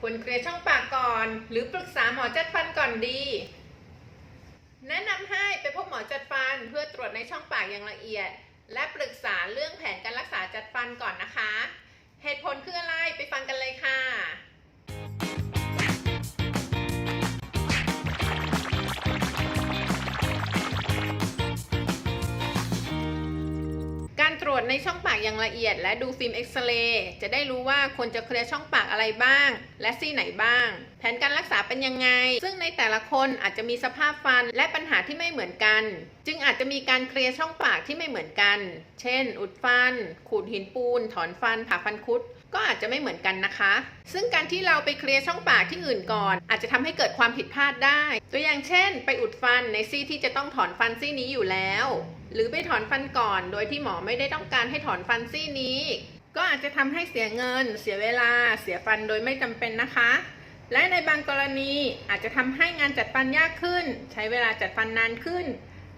ควรเคลียร์ช่องปากก่อน หรือปรึกษาหมอจัดฟันก่อนดี แนะนำให้ไปพบหมอจัดฟันเพื่อตรวจในช่องปากอย่างละเอียด และปรึกษาเรื่องแผนการรักษาจัดฟันก่อนนะคะ เหตุผลคืออะไรไปฟังกัน ตรวจในช่องปากอย่างละเอียด และดูฟิล์มเอ็กซเรย์จะได้รู้ว่าควรจะเคลียร์ช่องปากอะไรบ้าง และซี่ไหนบ้าง แผนการรักษาเป็นยังไง ซึ่งในแต่ละคนอาจจะมีสภาพฟันและปัญหาที่ไม่เหมือนกัน จึงอาจจะมีการเคลียร์ช่องปากที่ไม่เหมือนกัน เช่น อุดฟัน ขูดหินปูน ถอนฟันผ่าฟันคุด ก็อาจจะไม่เหมือนกันนะคะ ซึ่งการที่เราไปเคลียร์ช่องปากที่อื่นก่อน อาจจะทำให้เกิดความผิดพลาดได้ตัวอย่างเช่น ไปอุดฟันในซี่ที่จะต้องถอนฟันซี่นี้อยู่แล้ว หรือไปถอนฟันก่อนโดยที่หมอไม่ได้ต้องการให้ถอนฟันซี่นี้ ก็อาจจะทำให้เสียเงิน เสียเวลา เสียฟันโดยไม่จำเป็นนะคะ และในบางกรณีอาจจะทำให้งานจัดฟันยากขึ้น ใช้เวลาจัดฟันนานขึ้น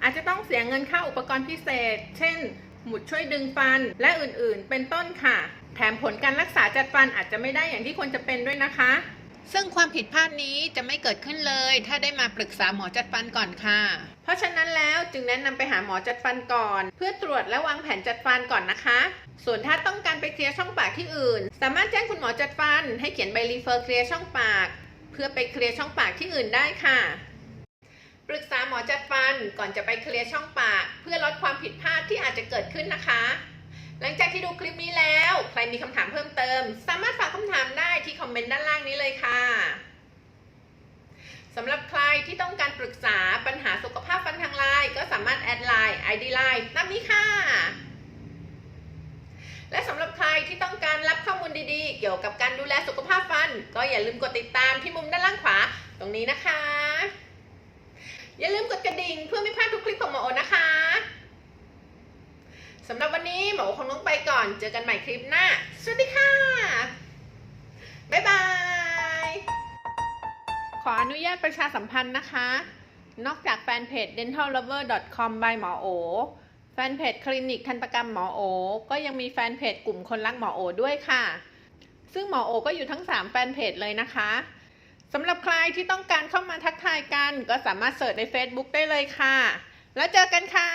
อาจจะต้องเสียเงินค่าอุปกรณ์พิเศษ เช่น หมุดช่วยดึงฟันและอื่นๆ เป็นต้นค่ะ แถมผลการรักษาจัดฟันอาจจะไม่ได้อย่างที่ควรจะเป็นด้วยนะคะ ซึ่งความผิดพลาดนี้จะไม่เกิดขึ้นเลย ถ้าได้มาปรึกษาหมอจัดฟันก่อนค่ะ เพราะฉะนั้นแล้วจึงแนะนำไปหาหมอจัดฟันก่อน เพื่อตรวจและวางแผนจัดฟันก่อนนะคะ ส่วนถ้าต้องการไปเคลียร์ช่องปากที่อื่น สามารถแจ้งคุณหมอจัดฟัน ให้เขียนใบรีเฟอร์เคลียร์ช่องปาก เพื่อไปเคลียร์ช่องปากที่อื่นได้ค่ะปรึกษาหมอจัดฟันก่อนจะไปเคลียร์ช่องปาก เพื่อลดความผิดพลาดที่อาจจะเกิดขึ้นนะคะ หลังจากที่ดูคลิปนี้แล้ว ใครมีคำถามเพิ่มเติม สามารถฝากคำถามได้ที่คอมเมนต์ด้านล่างนี้เลยค่ะสำหรับใครที่ต้องการปรึกษาปัญหาสุขภาพฟันทางไลน์ก็สามารถแอดไลน์ ID ไลน์ตามนี้ค่ะ และสำหรับใครที่ต้องการรับข้อมูลดีๆ เกี่ยวกับการดูแลสุขภาพฟัน ก็อย่าลืมกดติดตามที่มุมด้านล่างขวาตรงนี้นะคะ อย่าลืมกดกระดิ่งเพื่อไม่พลาดทุกคลิปของหมอโอนะคะ สำหรับวันนี้หมอโอคงต้องไปก่อน เจอกันใหม่คลิปหน้า สวัสดีค่ะ บ๊ายบาย ขออนุญาตประชาสัมพันธ์นะคะ นอกจากแฟนเพจ dentallover.com by หมอโอ แฟนเพจคลินิกทันตกรรมหมอโอ ก็ยังมีแฟนเพจกลุ่มคนรักหมอโอด้วยค่ะ ซึ่งหมอโอก็อยู่ทั้ง 3 แฟนเพจเลยนะคะสำหรับใครที่ต้องการเข้ามาทักทายกัน ก็สามารถเสิร์ชใน Facebook ได้เลยค่ะ แล้วเจอกันค่ะ